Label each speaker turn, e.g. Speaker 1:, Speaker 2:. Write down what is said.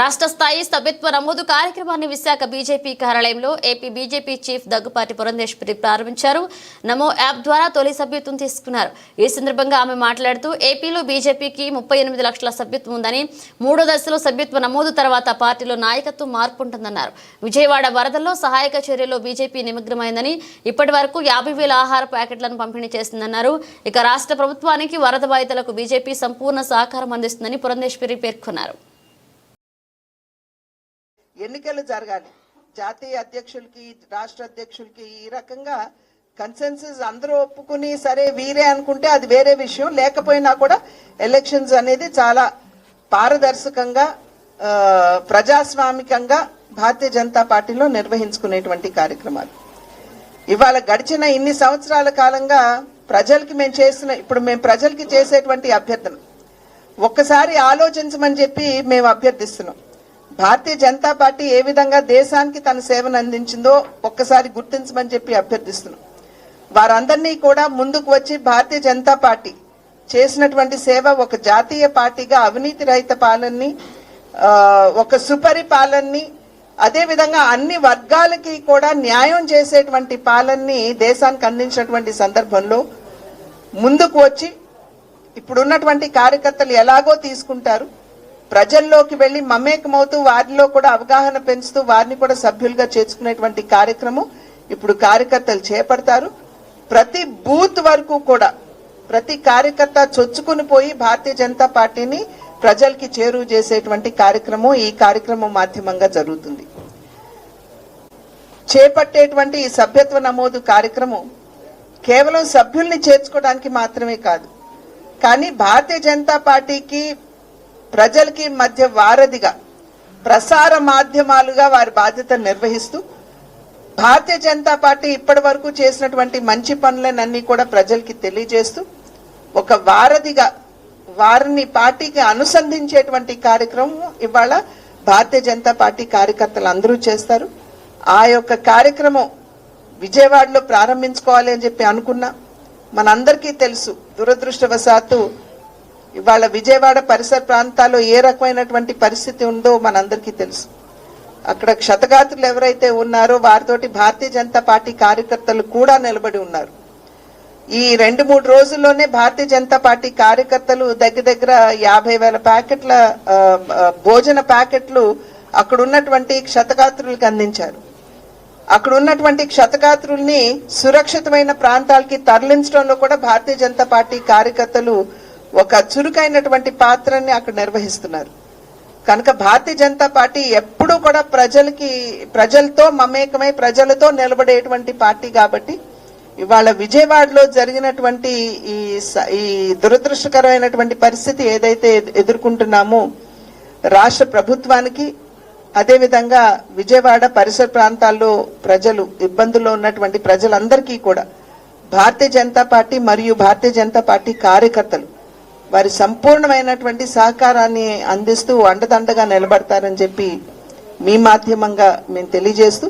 Speaker 1: రాష్ట్ర స్థాయి సభ్యత్వ నమోదు కార్యక్రమాన్ని విశాఖ బీజేపీ కార్యాలయంలో AP BJP chief Daggubati Purandeswari ప్రారంభించారు. నమో యాప్ ద్వారా తొలి సభ్యత్వం తీసుకున్నారు. ఈ సందర్భంగా ఆమె మాట్లాడుతూ ఏపీలో బీజేపీకి ముప్పై ఎనిమిది లక్షల సభ్యత్వం ఉందని మూడో దశలో సభ్యత్వ నమోదు తర్వాత పార్టీలో నాయకత్వం మార్పు ఉంటుందన్నారు విజయవాడ వరదల్లో సహాయక చర్యలో బీజేపీ నిమగ్నమైందని ఇప్పటి వరకు యాభై వేల ఆహార ప్యాకెట్లను పంపిణీ చేసిందన్నారు. ఇక రాష్ట్ర ప్రభుత్వానికి వరద బాధితులకు బీజేపీ సంపూర్ణ సహకారం అందిస్తుందని పురంధేశ్వరి పేర్కొన్నారు.
Speaker 2: ఎన్నికలు జరగాలి. జాతీయ అధ్యక్షులకి రాష్ట్ర అధ్యక్షులకి ఈ రకంగా కన్సెన్సస్ అందరూ ఒప్పుకుని సరే వీరే అనుకుంటే అది వేరే విషయం. లేకపోయినా కూడా ఎలక్షన్స్ అనేది చాలా పారదర్శకంగా ప్రజాస్వామికంగా భారతీయ జనతా పార్టీలో నిర్వహించుకునేటువంటి కార్యక్రమాలు. ఇవాళ గడిచిన ఇన్ని సంవత్సరాల కాలంగా ప్రజలకి మేము చేసిన ఇప్పుడు మేము ప్రజలకి చేసేటువంటి అభ్యర్థన. ఒక్కసారి ఆలోచించమని చెప్పి మేము అభ్యర్థిస్తున్నాం. భారతీయ జనతా పార్టీ ఏ విధంగా దేశానికి తన సేవను అందించిందో ఒక్కసారి గుర్తించమని చెప్పి అభ్యర్థిస్తున్నాం. వారందరినీ కూడా ముందుకు వచ్చి భారతీయ జనతా పార్టీ చేసినటువంటి సేవ ఒక జాతీయ పార్టీగా అవినీతి రహిత పాలనని ఒక సుపరిపాలనని అదే విధంగా అన్ని వర్గాలకి కూడా న్యాయం చేసేటువంటి పాలనని దేశానికి అందించినటువంటి సందర్భంలో ముందుకు వచ్చి ఇప్పుడున్నటువంటి కార్యకర్తలు ఎలాగో తీసుకుంటారు ప్రజల్లోకి వెళ్ళి మమేకమవుతూ వారిలో కూడా అవగాహన పెంచుతూ వారిని కూడా సభ్యులుగా చేర్చుకునేటువంటి కార్యక్రమం ఇప్పుడు కార్యకర్తలు చేపడతారు. ప్రతి బూత్ వరకు కూడా ప్రతి కార్యకర్త చొచ్చుకుని పోయి భారతీయ జనతా పార్టీని ప్రజలకి చేరువ చేసేటువంటి కార్యక్రమం ఈ కార్యక్రమం మాధ్యమంగా జరుగుతుంది. చేపట్టేటువంటి ఈ సభ్యత్వ నమోదు కార్యక్రమం కేవలం సభ్యుల్ని చేర్చుకోవడానికి మాత్రమే కాదు కానీ భారతీయ జనతా పార్టీకి ప్రజలకి మధ్య వారధిగా ప్రసార మాధ్యమాలుగా వారి బాధ్యతను నిర్వహిస్తూ భారతీయ జనతా పార్టీ ఇప్పటి వరకు చేసినటువంటి మంచి పనులనన్నీ కూడా ప్రజలకి తెలియజేస్తూ ఒక వారధిగా వారిని పార్టీకి అనుసంధించేటువంటి కార్యక్రమం ఇవాళ భారతీయ జనతా పార్టీ కార్యకర్తలు అందరూ చేస్తారు. ఆ యొక్క కార్యక్రమం విజయవాడలో ప్రారంభించుకోవాలి అని చెప్పి అనుకున్నా. మనందరికీ తెలుసు దురదృష్టవశాత్తు ఇవాళ విజయవాడ పరిసర ప్రాంతాల్లో ఏ రకమైనటువంటి పరిస్థితి ఉందో మనందరికీ తెలుసు. అక్కడ క్షతగాత్రులు ఎవరైతే ఉన్నారో వారితోటి భారతీయ జనతా పార్టీ కార్యకర్తలు కూడా నిలబడి ఉన్నారు. ఈ రెండు మూడు రోజుల్లోనే భారతీయ జనతా పార్టీ కార్యకర్తలు దగ్గర దగ్గర యాభై వేల ప్యాకెట్ల భోజన ప్యాకెట్లు అక్కడ ఉన్నటువంటి క్షతగాత్రులకు అందించారు. అక్కడ ఉన్నటువంటి క్షతగాత్రుల్ని సురక్షితమైన ప్రాంతాలకి తరలించడంలో కూడా భారతీయ జనతా పార్టీ కార్యకర్తలు ఒక చురుకైనటువంటి పాత్రని అక్కడ నిర్వహిస్తున్నారు. కనుక భారతీయ జనతా పార్టీ ఎప్పుడూ కూడా ప్రజలకి ప్రజలతో మమేకమై ప్రజలతో నిలబడేటువంటి పార్టీ కాబట్టి ఇవాళ విజయవాడలో జరిగినటువంటి ఈ స- ఈ దురదృష్టకరమైనటువంటి పరిస్థితి ఏదైతే ఎదుర్కొంటున్నామో రాష్ట్ర ప్రభుత్వానికి అదేవిధంగా విజయవాడ పరిసర ప్రాంతాల్లో ప్రజలు ఇబ్బందుల్లో ఉన్నటువంటి ప్రజలందరికీ కూడా భారతీయ జనతా పార్టీ మరియు భారతీయ జనతా పార్టీ కార్యకర్తలు వారి సంపూర్ణమైనటువంటి సహకారాన్ని అందిస్తూ అండదండగా నిలబడతారని చెప్పి మీ మాధ్యమంగా మేము తెలియజేస్తూ